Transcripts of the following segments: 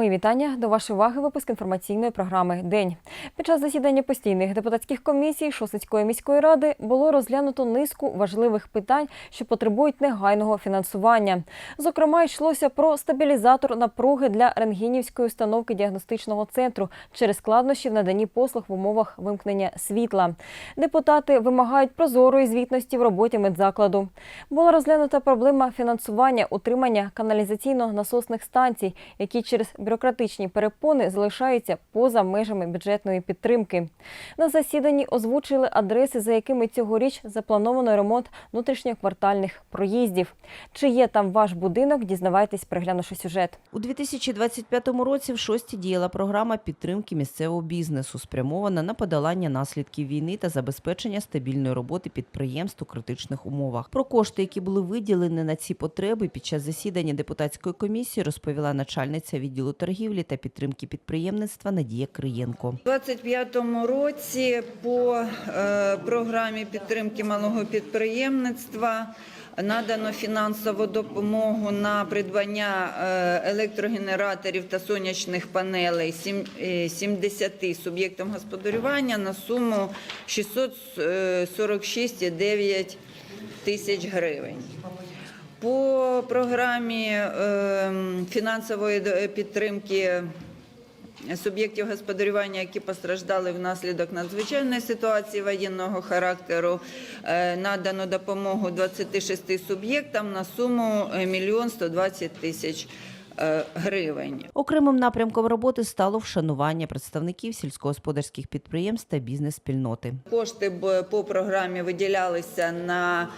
Мої вітання до вашої уваги. Випуск інформаційної програми День. Під час засідання постійних депутатських комісій Шосицької міської ради було розглянуто низку важливих питань, що потребують негайного фінансування. Зокрема, йшлося про стабілізатор напруги для рентгенівської установки діагностичного центру через складнощі в наданні послуг в умовах вимкнення світла. Депутати вимагають прозорої звітності в роботі медзакладу. Була розглянута проблема фінансування утримання каналізаційно-насосних станцій, які через бюрократичні перепони залишаються поза межами бюджетної підтримки. На засіданні озвучили адреси, за якими цьогоріч заплановано ремонт внутрішньоквартальних проїздів. Чи є там ваш будинок? Дізнавайтесь, переглянувши сюжет. У 2025 році в шості діяла програма підтримки місцевого бізнесу, спрямована на подолання наслідків війни та забезпечення стабільної роботи підприємств у критичних умовах. Про кошти, які були виділені на ці потреби, під час засідання депутатської комісії розповіла начальниця відділу торгівлі та підтримки підприємництва Надія Криєнко. У 2025 році по е, програмі підтримки малого підприємництва надано фінансову допомогу на придбання е, електрогенераторів та сонячних панелей сім- е, 70 суб'єктам господарювання на суму 646,9 тисяч гривень. По програмі е, фінансової підтримки суб'єктів господарювання, які постраждали внаслідок надзвичайної ситуації воєнного характеру, е, надано допомогу 26 суб'єктам на суму 1 120 тисяч е, гривень. Окремим напрямком роботи стало вшанування представників сільськогосподарських підприємств та бізнес-спільноти. Кошти по програмі виділялися на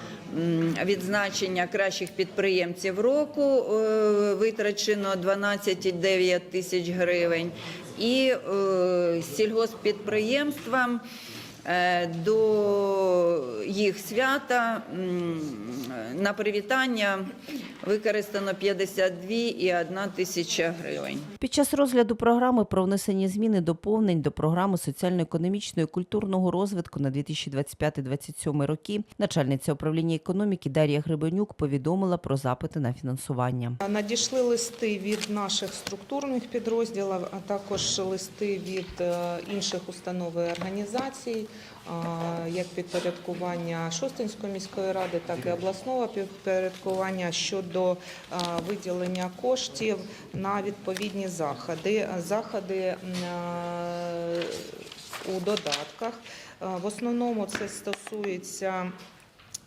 відзначення кращих підприємців року. е, Витрачено 12,9 тисяч гривень. І е, сільгосппідприємствам е, до їх свята на привітання використано 52,1 тисяча гривень. Під час розгляду програми про внесення змін і доповнень до програми соціально-економічного і культурного розвитку на 2025-2027 роки начальниця управління економіки Дар'я Гребенюк повідомила про запити на фінансування. Надійшли листи від наших структурних підрозділів, а також листи від е, інших установ і організацій, як підпорядкування Шостинської міської ради, так і обласного підпорядкування щодо виділення коштів на відповідні заходи. Заходи у додатках. В основному це стосується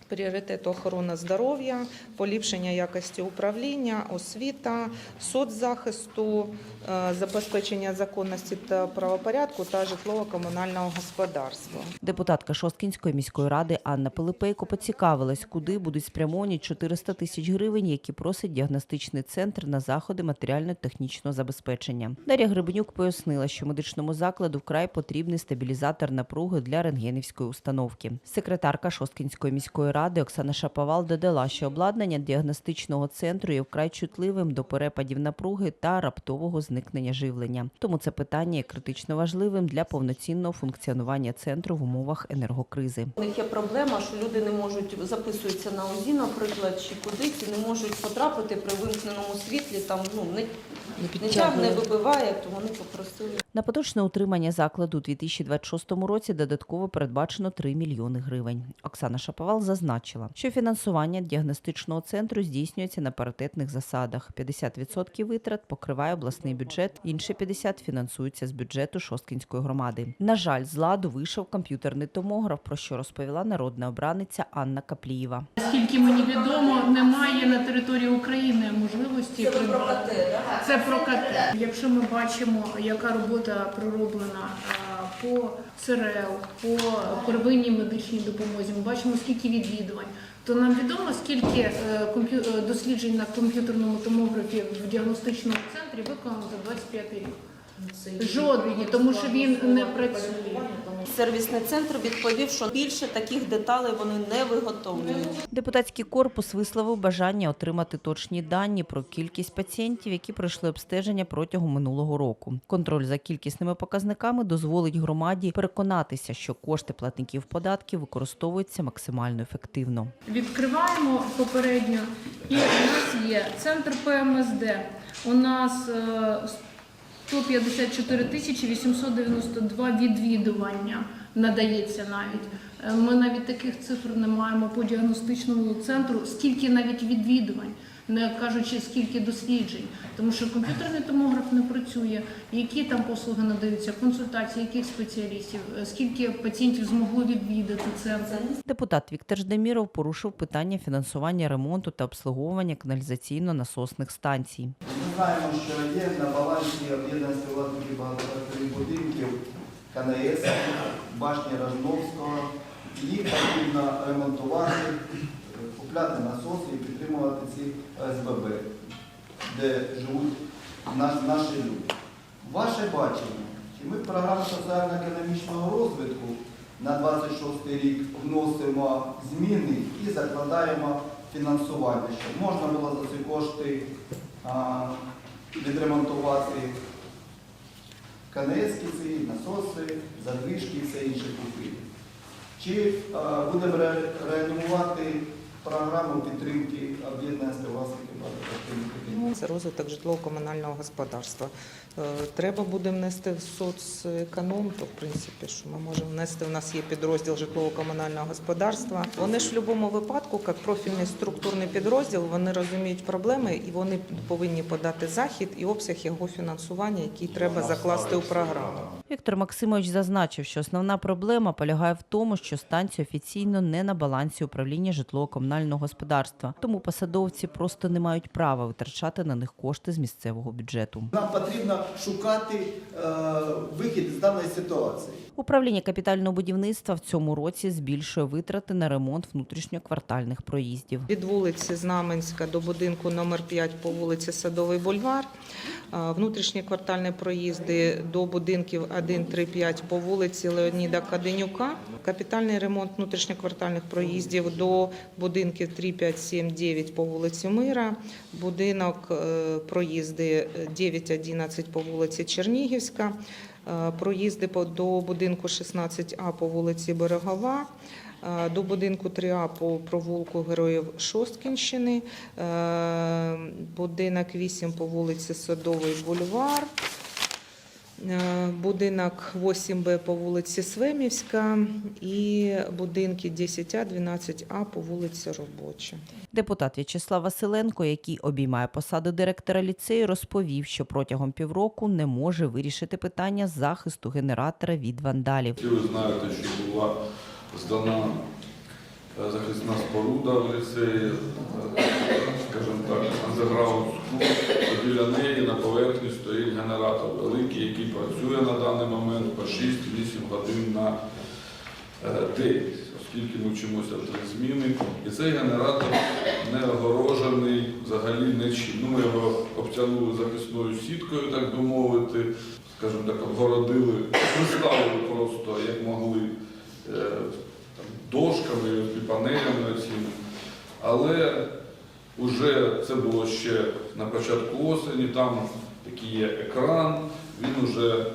пріоритету охорона здоров'я, поліпшення якості управління, освіта, соцзахисту, е, забезпечення законності та правопорядку та житлово-комунального господарства. Депутатка Шосткінської міської ради Анна Пилипейко поцікавилась, куди будуть спрямовані 400 тисяч гривень, які просить діагностичний центр на заходи матеріально-технічного забезпечення. Дар'я Гребенюк пояснила, що медичному закладу вкрай потрібний стабілізатор напруги для рентгенівської установки. Секретарка Шосткінської міської ради Оксана Шаповал додала, що обладнання діагностичного центру є вкрай чутливим до перепадів напруги та раптового зникнення живлення. Тому це питання є критично важливим для повноцінного функціонування центру в умовах енергокризи. У них є проблема, що люди не можуть записуються на УЗІ, наприклад, чи кудись, і не можуть потрапити при вимкненому світлі. Там ну не, не тягне, вибиває, то вони попросили. На поточне утримання закладу у 2026 році додатково передбачено 3 мільйони гривень. Оксана Шаповал зазначила, що фінансування діагностичного центру здійснюється на паритетних засадах. 50% витрат покриває обласний бюджет, інші 50% фінансуються з бюджету Шосткінської громади. На жаль, з ладу вийшов комп'ютерний томограф, про що розповіла народна обраниця Анна Каплієва. Наскільки мені відомо, немає на території України можливості придбати. Це про КТ. Якщо ми бачимо, яка робота пророблена по ЦРЛ, по первинній медичній допомозі, ми бачимо, скільки відвідувань, то нам відомо, скільки е, е, досліджень на комп'ютерному томографі в діагностичному центрі виконано за 25 рік. Жодні, тому що він не працює. Сервісний центр відповів, що більше таких деталей вони не виготовлюють. Депутатський корпус висловив бажання отримати точні дані про кількість пацієнтів, які пройшли обстеження протягом минулого року. Контроль за кількісними показниками дозволить громаді переконатися, що кошти платників податків використовуються максимально ефективно. Відкриваємо попередньо, і у нас є центр ПМСД. У нас е, 154 тисячі 892 відвідування надається навіть. Е, Ми навіть таких цифр не маємо по діагностичному центру, скільки навіть відвідувань, не кажучи скільки досліджень, тому що комп'ютерний томограф не працює. Які там послуги надаються, консультації, яких спеціалістів, е, скільки пацієнтів змогли відвідати центр. Депутат Віктор Ждеміров порушив питання фінансування ремонту та обслуговування каналізаційно-насосних станцій. Ми знаємо, що є на балансі об'єднаності власників багатоквартирних будинків КНС, башні Рожновського. Їх потрібно ремонтувати, купляти насоси і підтримувати ці ОСББ, де живуть наші люди. Ваше бачення, чи ми в програму соціально-економічного розвитку на 26 рік вносимо зміни і закладаємо фінансування, щоб можна було за ці кошти а, відремонтувати канески насоси, задвижки і все інше купити. Чи будемо реанімувати програму підтримки об'єднання власників багатоквартирних будинків? Це розвиток житлово-комунального господарства. Е, Треба буде внести в соцеконом, то в принципі, що ми можемо внести. У нас є підрозділ житлово-комунального господарства. Вони ж в будь-якому випадку, як профільний структурний підрозділ, вони розуміють проблеми і вони повинні подати захід і обсяг його фінансування, який треба закласти у програму. Віктор Максимович зазначив, що основна проблема полягає в тому, що станції офіційно не на балансі управління житлово-комунального господарства, тому посадовці просто не мають права витрачати на них кошти з місцевого бюджету. Нам потрібно шукати е, вихід з даної ситуації. Управління капітального будівництва в цьому році збільшує витрати на ремонт внутрішньоквартальних проїздів. Від вулиці Знаменська до будинку номер 5 по вулиці Садовий бульвар. Внутрішні квартальні проїзди до будинків 1, 3, 5 по вулиці Леоніда Каденюка. Капітальний ремонт внутрішньоквартальних проїздів до будинків 3, 5, 7, 9 по вулиці Мира. Будинок е, проїзди 9, 11 по вулиці Чернігівська. Е, Проїзди до будинку 16А по вулиці Берегова. Е, до будинку 3А по провулку Героїв Шосткінщини, е, будинок 8 по вулиці Садовий бульвар, е, будинок 8Б по вулиці Свемівська і будинки 10А, 12А по вулиці Робоча. Депутат В'ячеслав Василенко, який обіймає посаду директора ліцею, розповів, що протягом півроку не може вирішити питання захисту генератора від вандалів. Ви знаєте, що була здана е, захисна споруда в ліцеї, е, скажімо так, андеграунд. Біля неї на поверхні стоїть генератор великий, який працює на даний момент по 6-8 годин на е, день, оскільки ми вчимося в три зміни. І цей генератор не огорожений взагалі нічим. Ну, ми його обтягнули захисною сіткою, так би мовити, скажімо так, обгородили, приставили просто, як могли, е, дошками, USB-панелями оціми. Але вже це було ще на початку осені, там такий є екран, він вже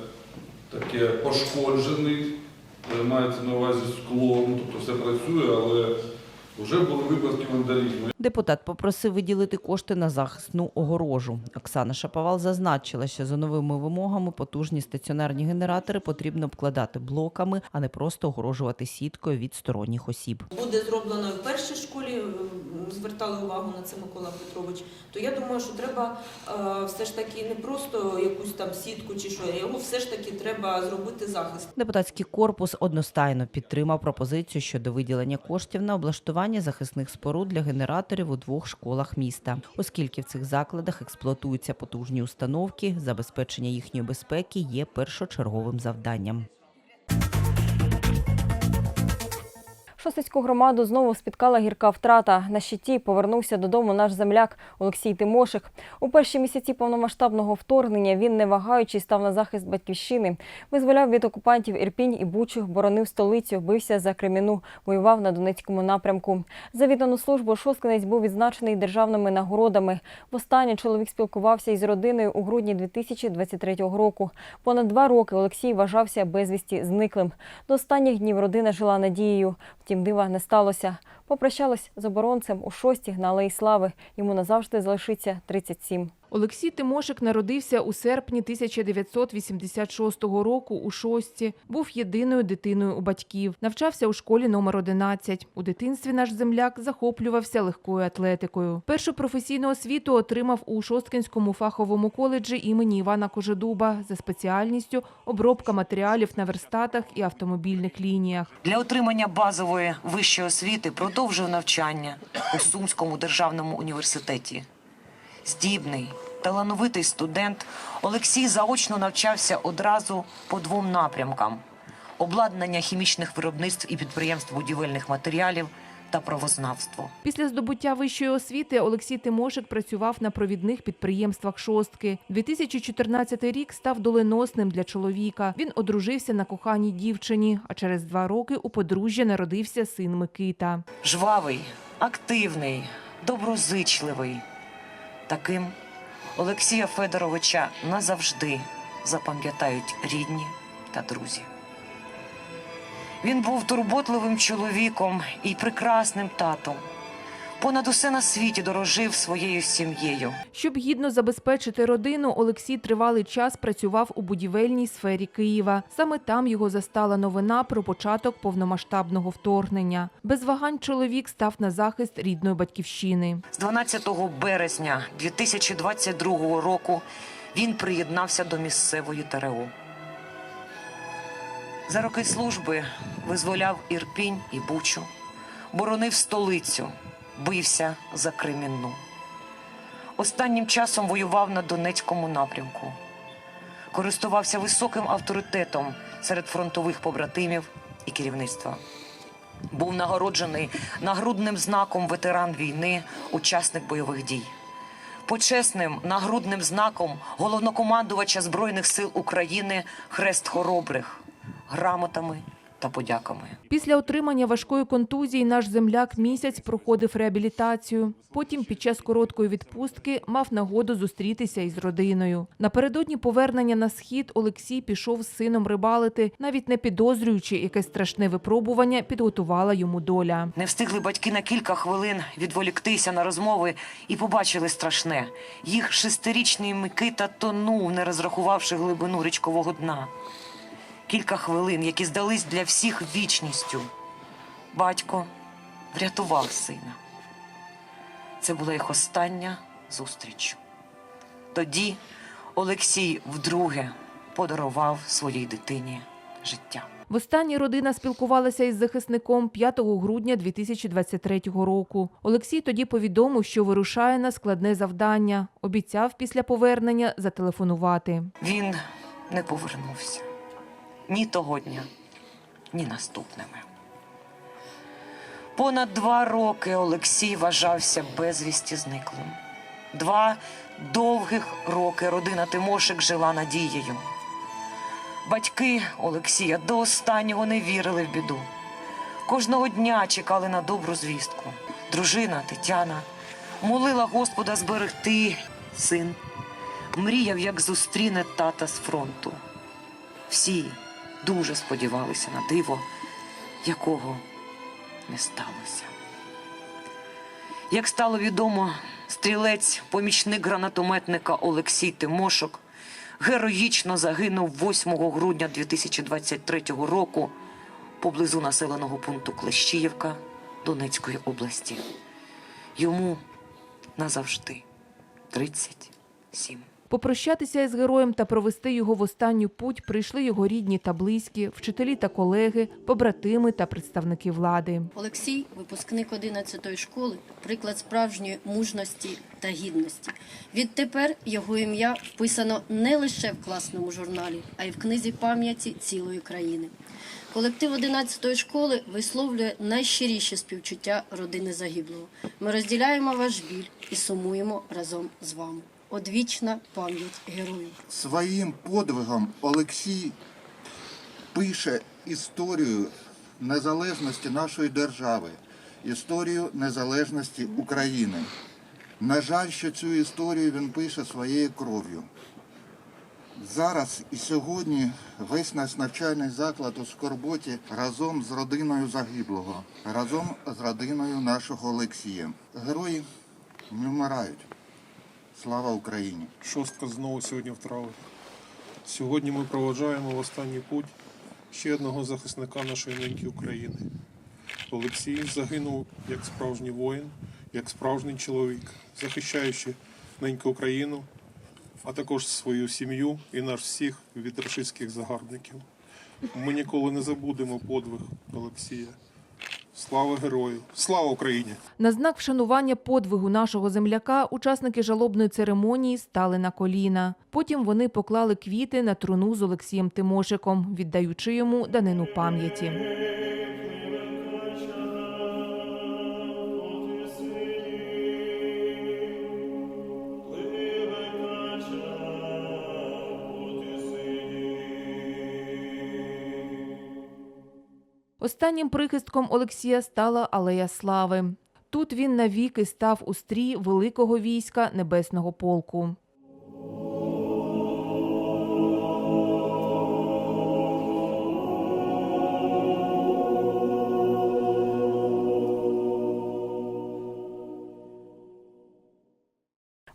таке пошкоджений, е, мається на увазі скло, тобто все працює, але вже були випадки вандалізму. Депутат попросив виділити кошти на захисну огорожу. Оксана Шаповал зазначила, що за новими вимогами потужні стаціонарні генератори потрібно обкладати блоками, а не просто огорожувати сіткою від сторонніх осіб. буде зроблено в першій школі, звертали увагу на це Микола Петрович, то я думаю, що треба е, все ж таки не просто якусь там сітку чи що, його все ж таки треба зробити захист. Депутатський корпус одностайно підтримав пропозицію щодо виділення коштів на облаштування захисних споруд для генераторів у двох школах міста, оскільки в цих закладах експлуатуються потужні установки, забезпечення їхньої безпеки є першочерговим завданням. Шостицьку громаду знову спіткала гірка втрата. На щиті повернувся додому наш земляк Олексій Тимошик. У перші місяці повномасштабного вторгнення він, не вагаючись, став на захист батьківщини. Визволяв від окупантів Ірпінь і Бучу, боронив столицю, бився за Креміну, воював на Донецькому напрямку. За віддану службу шосткинець був відзначений державними нагородами. Востаннє чоловік спілкувався із родиною у грудні 2023 року. Понад два роки Олексій вважався безвісті зниклим. До останніх днів родина жила надією. Втім, дива не сталося. Попрощалась з оборонцем у шостій на Алеї Слави. Йому назавжди залишиться 37. Олексій Тимошик народився у серпні 1986 року у Шості. Був єдиною дитиною у батьків. Навчався у школі номер 11. У дитинстві наш земляк захоплювався легкою атлетикою. Першу професійну освіту отримав у Шосткинському фаховому коледжі імені Івана Кожедуба за спеціальністю обробка матеріалів на верстатах і автомобільних лініях. Для отримання базової вищої освіти продовжив навчання у Сумському державному університеті. Здібний, талановитий студент Олексій заочно навчався одразу по двом напрямкам: обладнання хімічних виробництв і підприємств будівельних матеріалів та правознавство. Після здобуття вищої освіти Олексій Тимошик працював на провідних підприємствах шостки. 2014 рік став доленосним для чоловіка. Він одружився на коханій дівчині, а через два роки у подружжя народився син Микита. Жвавий, активний, доброзичливий. Таким Олексія Федоровича назавжди запам'ятають рідні та друзі. Він був турботливим чоловіком і прекрасним татом. Понад усе на світі дорожив своєю сім'єю. Щоб гідно забезпечити родину, Олексій тривалий час працював у будівельній сфері Києва. Саме там його застала новина про початок повномасштабного вторгнення. Без вагань чоловік став на захист рідної батьківщини. З 12 березня 2022 року він приєднався до місцевої ТРО. За роки служби визволяв Ірпінь і Бучу, боронив столицю, бився за Кремінну. Останнім часом воював на Донецькому напрямку. Користувався високим авторитетом серед фронтових побратимів і керівництва. Був нагороджений нагрудним знаком ветеран війни, учасник бойових дій. Почесним нагрудним знаком головнокомандувача Збройних сил України Хрест Хоробрих, грамотами та подяками. Після отримання важкої контузії наш земляк місяць проходив реабілітацію. Потім, під час короткої відпустки, мав нагоду зустрітися із родиною. Напередодні повернення на схід Олексій пішов з сином рибалити, навіть не підозрюючи, яке страшне випробування підготувала йому доля. Не встигли батьки на кілька хвилин відволіктися на розмови і побачили страшне. Їх шестирічний Микита тонув, не розрахувавши глибину річкового дна. Кілька хвилин, які здались для всіх вічністю. Батько врятував сина. Це була їх остання зустріч. Тоді Олексій вдруге подарував своїй дитині життя. Востаннє родина спілкувалася із захисником 5 грудня 2023 року. Олексій тоді повідомив, що вирушає на складне завдання. Обіцяв після повернення зателефонувати. Він не повернувся ні того дня, ні наступними. Понад два роки Олексій вважався безвісті зниклим. Два довгих роки родина Тимошик жила надією. Батьки Олексія до останнього не вірили в біду. Кожного дня чекали на добру звістку. Дружина Тетяна молила Господа зберегти син мріяв, як зустріне тата з фронту. Всі дуже сподівалися на диво, якого не сталося. Як стало відомо, стрілець, помічник гранатометника Олексій Тимошок героїчно загинув 8 грудня 2023 року поблизу населеного пункту Клещіївка Донецької області. Йому назавжди 37. Попрощатися із героєм та провести його в останню путь прийшли його рідні та близькі, вчителі та колеги, побратими та представники влади. Олексій, випускник 11-ї школи, приклад справжньої мужності та гідності. Відтепер його ім'я вписано не лише в класному журналі, а й в книзі пам'яті цілої країни. Колектив 11-ї школи висловлює найщиріші співчуття родини загиблого. Ми розділяємо ваш біль і сумуємо разом з вами. Одвічна пам'ять героїв. Своїм подвигом Олексій пише історію незалежності нашої держави, історію незалежності України. На жаль, що цю історію він пише своєю кров'ю. Зараз і сьогодні весь наш навчальний заклад у Скорботі разом з родиною загиблого, разом з родиною нашого Олексія. Герої не вмирають. Слава Україні! Шостка знову сьогодні в траві. Сьогодні ми проводжаємо в останній путь ще одного захисника нашої неньки України. Олексій загинув як справжній воїн, як справжній чоловік, захищаючи неньку Україну, а також свою сім'ю і нас всіх від рашистських загарбників. Ми ніколи не забудемо подвиг Олексія. Слава герою! Слава Україні! На знак вшанування подвигу нашого земляка учасники жалобної церемонії стали на коліна. Потім вони поклали квіти на труну з Олексієм Тимошиком, віддаючи йому данину пам'яті. Останнім прихистком Олексія стала Алея Слави. Тут він навіки став у стрій великого війська Небесного полку.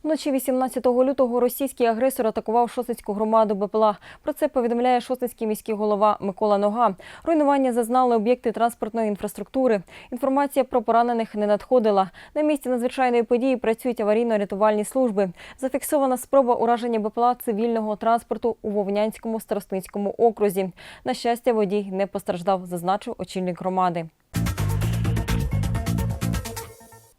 Вночі 18 лютого російський агресор атакував Шосицьку громаду БПЛА. Про це повідомляє Шосицький міський голова Микола Нога. Руйнування зазнали об'єкти транспортної інфраструктури. Інформація про поранених не надходила. На місці надзвичайної події працюють аварійно-рятувальні служби. Зафіксована спроба ураження БПЛА цивільного транспорту у Вовнянському старостинському окрузі. На щастя, водій не постраждав, зазначив очільник громади.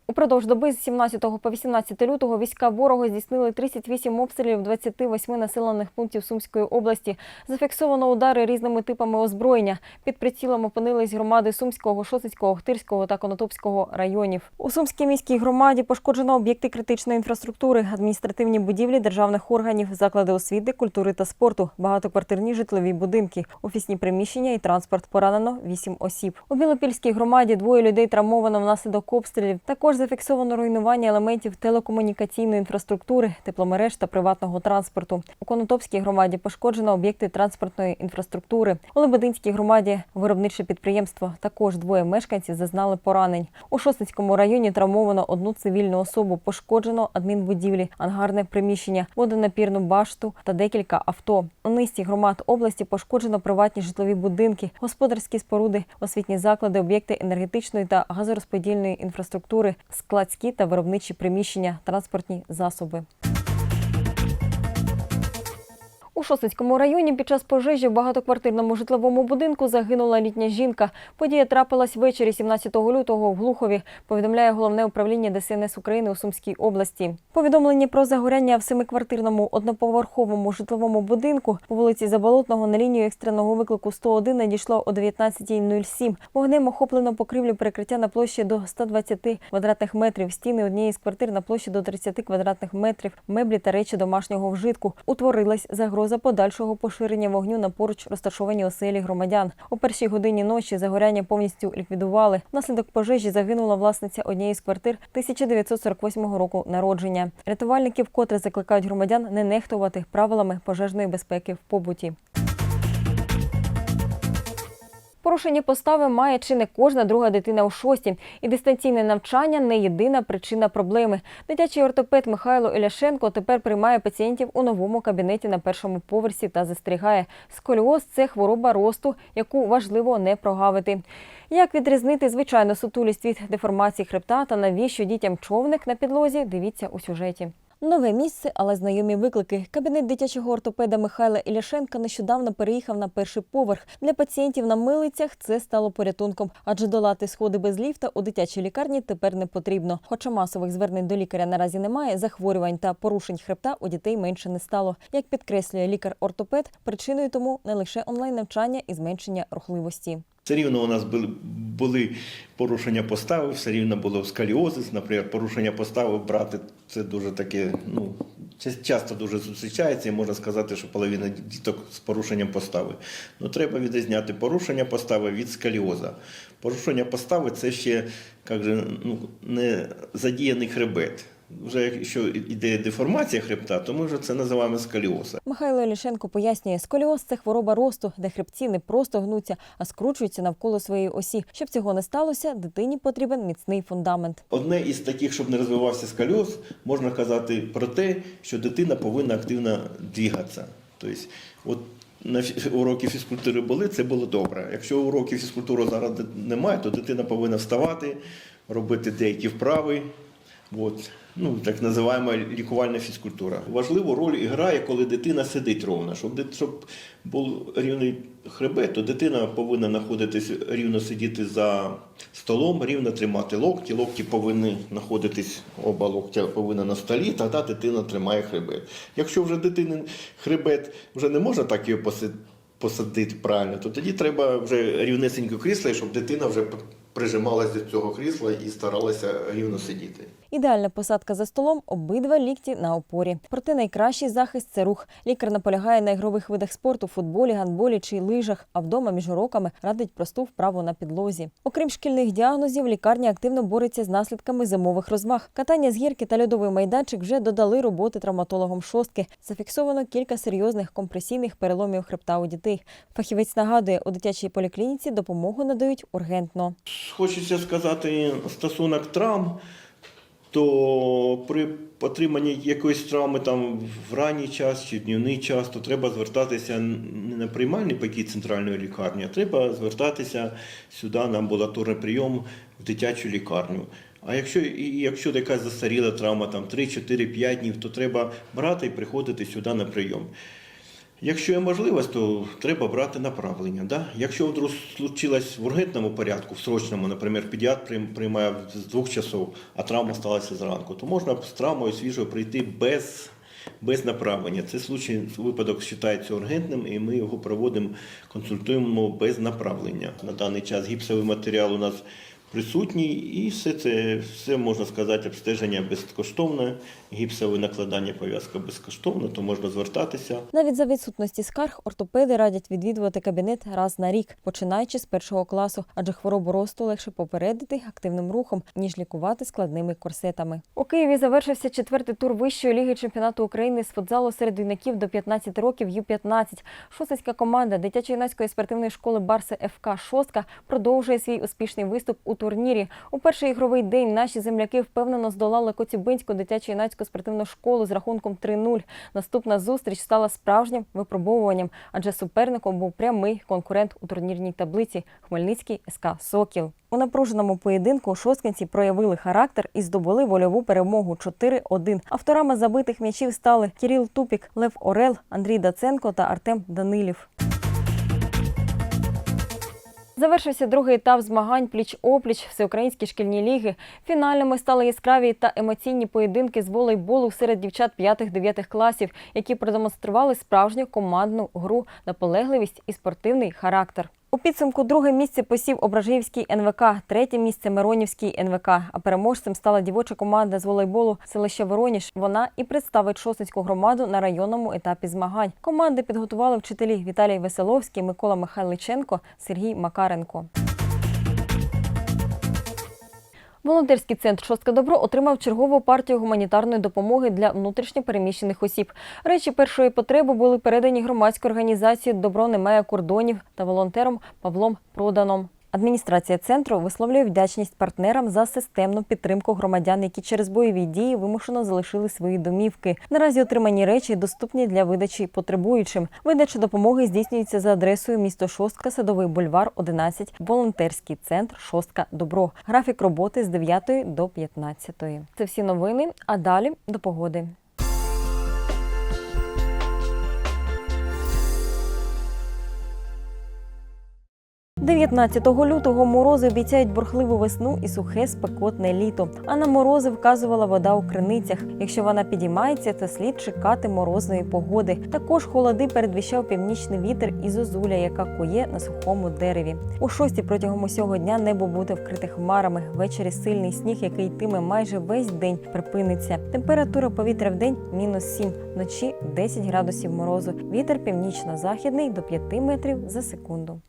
Упродовж доби з 17 по 18 лютого війська ворога здійснили 38 обстрілів 28 населених пунктів Сумської області. Зафіксовано удари різними типами озброєння. Під прицілом опинились громади Сумського, Шосицького, Охтирського та Конотопського районів. У Сумській міській громаді пошкоджено об'єкти критичної інфраструктури, адміністративні будівлі державних органів, заклади освіти, культури та спорту, багатоквартирні житлові будинки, офісні приміщення і транспорт. Поранено 8 осіб. У Білопільській громаді двоє людей травмовано внаслідок обстрілів. Також зафіксовано руйнування елементів телекомунікаційної інфраструктури, тепломереж та приватного транспорту. У Конотопській громаді пошкоджено об'єкти транспортної інфраструктури. У Лебединській громаді виробниче підприємство. Також двоє мешканців зазнали поранень. У Шосницькому районі травмовано одну цивільну особу. Пошкоджено адмінбудівлі, ангарне приміщення, водонапірну башту та декілька авто. У низці громад області пошкоджено приватні житлові будинки, господарські споруди, освітні заклади, об'єкти енергетичної та газорозподільної інфраструктури, складські та виробничі приміщення, транспортні засоби. У Шосицькому районі під час пожежі в багатоквартирному житловому будинку загинула літня жінка. Подія трапилась ввечері 17 лютого в Глухові, повідомляє головне управління ДСНС України у Сумській області. Повідомлення про загоряння в семиквартирному одноповерховому житловому будинку по вулиці Заболотного на лінію екстреного виклику 101 надійшло о 19.07. Вогнем охоплено покрівлю перекриття на площі до 120 квадратних метрів, стіни однієї з квартир на площі до 30 квадратних метрів, меблі та речі домашнього вжитку. Утворилась загроза подальшого поширення вогню на поруч розташовані оселі громадян. У першій годині ночі загоряння повністю ліквідували. Внаслідок пожежі загинула власниця однієї з квартир 1948 року народження. Рятувальники вкотре закликають громадян не нехтувати правилами пожежної безпеки в побуті. Порушення постави має чи не кожна друга дитина у шості, і дистанційне навчання не єдина причина проблеми. Дитячий ортопед Михайло Іляшенко тепер приймає пацієнтів у новому кабінеті на першому поверсі та застерігає. Сколіоз – це хвороба росту, яку важливо не прогавити. Як відрізнити звичайну сутулість від деформації хребта та навіщо дітям човник на підлозі? Дивіться у сюжеті. Нове місце, але знайомі виклики. Кабінет дитячого ортопеда Михайла Іляшенка нещодавно переїхав на перший поверх. Для пацієнтів на милицях це стало порятунком, адже долати сходи без ліфта у дитячій лікарні тепер не потрібно. Хоча масових звернень до лікаря наразі немає, захворювань та порушень хребта у дітей менше не стало. Як підкреслює лікар-ортопед, причиною тому не лише онлайн навчання і зменшення рухливості. Все рівно у нас були, були порушення постави, все рівно було сколіозис, наприклад, порушення постави брати це дуже таке, ну, ча- часто дуже зустрічається, і можна сказати, що половина діток з порушенням постави. Ну, треба відрізняти порушення постави від сколіоза. Порушення постави це ще як же, ну, не задіяний хребет. Вже якщо йде деформація хребта, то ми вже це називаємо сколіоз. Михайло Лішенко пояснює, сколіоз – це хвороба росту, де хребці не просто гнуться, а скручуються навколо своєї осі. Щоб цього не сталося, дитині потрібен міцний фундамент. Одне із таких, щоб не розвивався сколіоз, можна казати про те, що дитина повинна активно двігатися. Тобто, от на уроки фізкультури були, це було добре. Якщо уроків фізкультури зараз немає, то дитина повинна вставати, робити деякі вправи. От. Ну, так називаємо лікувальна фізкультура. Важливу роль грає, коли дитина сидить ровно. Щоб, щоб був рівний хребет, то дитина повинна знаходитись рівно сидіти за столом, рівно тримати локті. Локті повинні знаходитись, оба локтя повинні на столі, тоді дитина тримає хребет. Якщо вже дитини хребет вже не можна так його посадити правильно, то тоді треба вже рівнесенько крісло, щоб дитина вже прижималася до цього крісла і старалася рівно сидіти. Ідеальна посадка за столом – обидва лікті на опорі. Проте найкращий захист – це рух. Лікар наполягає на ігрових видах спорту – футболі, гандболі чи лижах, а вдома між уроками радить просту вправу на підлозі. Окрім шкільних діагнозів, лікарня активно бореться з наслідками зимових розваг. Катання з гірки та льодовий майданчик вже додали роботи травматологом шостки. Зафіксовано кілька серйозних компресійних переломів хребта у дітей. Фахівець нагадує, у дитячій поліклініці допомогу надають ургентно. Хочеться сказати стосунок травм, то при отриманні якоїсь травми там в ранній час чи днівний час, то треба звертатися не на приймальний пакет центральної лікарні, а треба звертатися сюди на амбулаторний прийом в дитячу лікарню. А якщо, якщо якась застаріла травма, там 3, 4, 5 днів, то треба брати і приходити сюди на прийом. Якщо є можливість, то треба брати направлення. Да? Якщо вдруг случилось в ургентному порядку, в срочному, наприклад, педіатр приймає з двох часов, а травма сталася зранку, то можна з травмою свіжою прийти без, без направлення. Цей случай, випадок вважається ургентним, і ми його проводимо, консультуємо без направлення. На даний час гіпсовий матеріал у нас присутній, і все це все можна сказати, обстеження безкоштовне, гіпсове накладання пов'язка безкоштовно, то можна звертатися. Навіть за відсутності скарг ортопеди радять відвідувати кабінет раз на рік, починаючи з першого класу, адже хворобу росту легше попередити активним рухом, ніж лікувати складними корсетами. У Києві завершився четвертий тур вищої ліги чемпіонату України з футзалу серед юнаків до 15 років Ю-15. Шостинська команда дитячо-юнацької спортивної школи Барси ФК Шостка продовжує свій успішний виступ у турнірі. У перший ігровий день наші земляки впевнено здолали Коцюбинську дитячо-юнацьку спортивну школу з рахунком 3-0. Наступна зустріч стала справжнім випробовуванням, адже суперником був прямий конкурент у турнірній таблиці Хмельницький СК Сокіл. У напруженому поєдинку шосткинці проявили характер і здобули вольову перемогу 4-1. Авторами забитих м'ячів стали Кіріл Тупік, Лев Орел, Андрій Даценко та Артем Данилів. Завершився другий етап змагань пліч-опліч Всеукраїнські шкільні ліги. Фінальними стали яскраві та емоційні поєдинки з волейболу серед дівчат 5-9 класів, які продемонстрували справжню командну гру, наполегливість і спортивний характер. У підсумку друге місце посів Ображівський НВК, третє місце Миронівський НВК. А переможцем стала дівоча команда з волейболу селища Вороніж. Вона і представить Шосницьку громаду на районному етапі змагань. Команди підготували вчителі Віталій Веселовський, Микола Михайличенко, Сергій Макаренко. Волонтерський центр Шостка Добро отримав чергову партію гуманітарної допомоги для внутрішньопереміщених осіб. Речі першої потреби були передані громадською організацією Добро немає кордонів та волонтером Павлом Проданом. Адміністрація центру висловлює вдячність партнерам за системну підтримку громадян, які через бойові дії вимушено залишили свої домівки. Наразі отримані речі доступні для видачі потребуючим. Видача допомоги здійснюється за адресою місто Шостка, Садовий бульвар, 11, волонтерський центр Шостка Добро. Графік роботи з 9 до 15. Це всі новини. А далі до погоди. 19 лютого морози обіцяють бурхливу весну і сухе спекотне літо. А на морози вказувала вода у криницях. Якщо вона підіймається, то слід чекати морозної погоди. Також холоди передвіщав північний вітер і зозуля, яка кує на сухому дереві. У шості протягом усього дня небо буде вкрите хмарами. Ввечері сильний сніг, який йтиме майже весь день, припиниться. Температура повітря в день мінус 7, вночі 10 градусів морозу. Вітер північно-західний до 5 метрів за секунду.